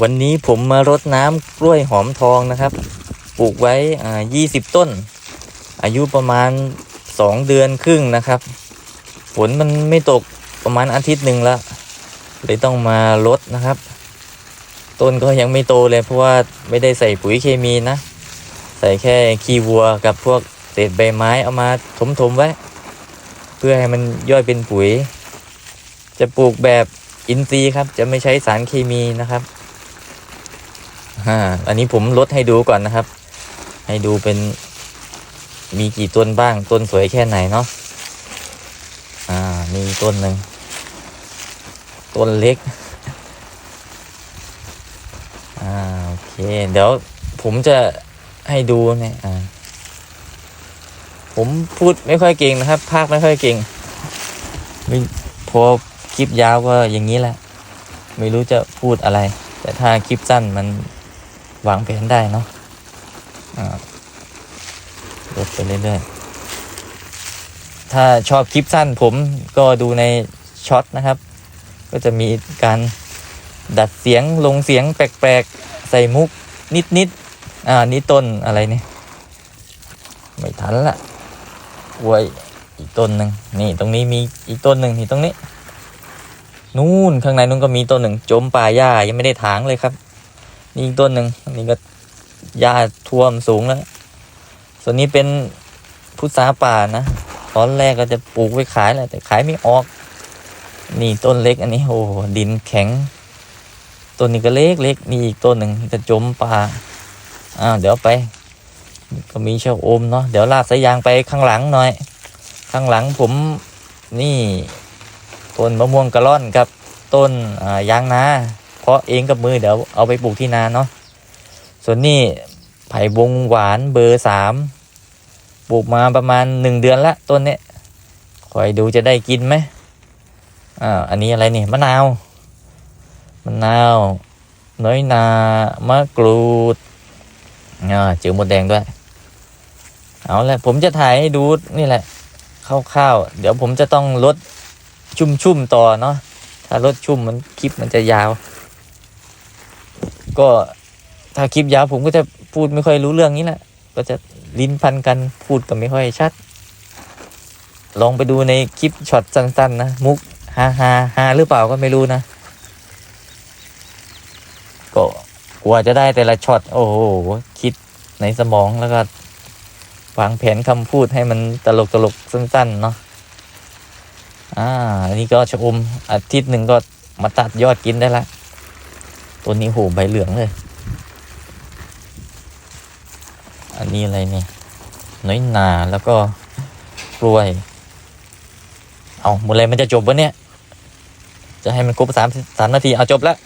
วันนี้ผมมารดน้ำกล้วยหอมทองนะครับ ปลูกไว้อ่า20ต้น อายุประมาณ2เดือนครึ่งนะครับ ฝนมันไม่ตกประมาณอาทิตย์หนึ่งแล้วเลยต้องมารดนะครับ ต้นก็ยังไม่โตเลยเพราะว่าไม่ได้ใส่ปุ๋ยเคมีนะ ใส่แค่ขี้วัวกับพวกเศษใบไม้เอามาถมๆไว้ เพื่อให้มันย่อยเป็นปุ๋ย จะปลูกแบบอินทรีย์ครับ จะไม่ใช้สารเคมีนะครับ อ่าอันนี้ผมลดให้ดูก่อนนะครับ ให้ดูเป็นมีกี่ต้นบ้างต้นสวยแค่ไหนเนาะอ่า มีต้นหนึ่งต้นเล็กอ่าโอเค เดี๋ยวผมจะให้ดูเนี่ยอ่าผมพูดไม่ค่อยเก่งนะครับ ภาคไม่ค่อยเก่งไม่พอคลิปยาวก็อย่างนี้แหละ ไม่รู้จะพูดอะไร แต่ถ้าคลิปสั้นมัน วางแผนได้เนาะลดไปเรื่อยๆ ถ้าชอบคลิปสั้นผมก็ดูในช็อตนะครับ ก็จะมีการดัดเสียงลงเสียงแปลกๆ ใส่มุกนิดๆ อ่า นี่ต้นอะไรเนี่ย ไม่ทันละอวยอีกต้นหนึ่งนี่ตรงนี้มีอีกต้นหนึ่งนี่ตรงนี้ นู่นข้างในนู้นก็มีต้นหนึ่งจมป่าหญ้ายังไม่ได้ถางเลยครับ นี่อีกต้นหนึ่งอันนี้ก็หญ้าท่วมสูงแล้ว ส่วนนี้เป็นพุทราป่านะตอนแรกก็จะปลูกไว้ขายแหละแต่ขายไม่ออก นี่ต้นเล็กอันนี้โอ้โหดินแข็ง ต้นนี้ก็เล็กเล็กนี่อีกต้นหนึ่งจะจมป่าอ้าวเดี๋ยวไป ก็มีชะอมเนาะเดี๋ยวลากสายยางไปข้างหลังหน่อย ข้างหลังผมนี่ต้นมะม่วงกะล่อนกับ ต้นยางนา เพาะเองกับมือเดี๋ยวเอาไปปลูกที่นาเนาะส่วนนี้ไผ่บงหวานเบอร์สามปลูกมาประมาณหนึ่งเดือนละต้นเนี้ยคอยดูจะได้กินไหมอ่าอันนี้อะไรนี่มะนาวมะนาวน้อยนามะกรูดอ่าเจอหมดแดงด้วย เอาละผมจะถ่ายให้ดูนี่แหละคร่าวๆเดี๋ยวผมจะต้องลดชุ่มๆต่อเนาะถ้ารถชุ่มมันคลิปมันจะยาว ก็ถ้าคลิปยาวผมก็จะพูดไม่ค่อยรู้เรื่องนี้แหละก็จะลิ้นพันกันพูดก็ไม่ค่อยชัด ลองไปดูในคลิปช็อตสั้นๆนะมุกฮาฮาฮาหรือเปล่าก็ไม่รู้นะ ก็กว่าจะได้แต่ละช็อตโอ้โหคิดในสมองแล้วก็วางแผนคำพูดให้มันตลกตลกๆสั้นๆเนาะอ่าอันนี้ก็ชะอมอาทิตย์หนึ่งก็มาตัดยอดกินได้ละ ตัวนี้โหใบเหลืองเลย อันนี้อะไรเนี่ย น้อยนาแล้วก็กล้วย เอาเมื่อไรมันจะจบวะเนี่ย จะให้มันครบสามสามนาที เอาจบแล้ว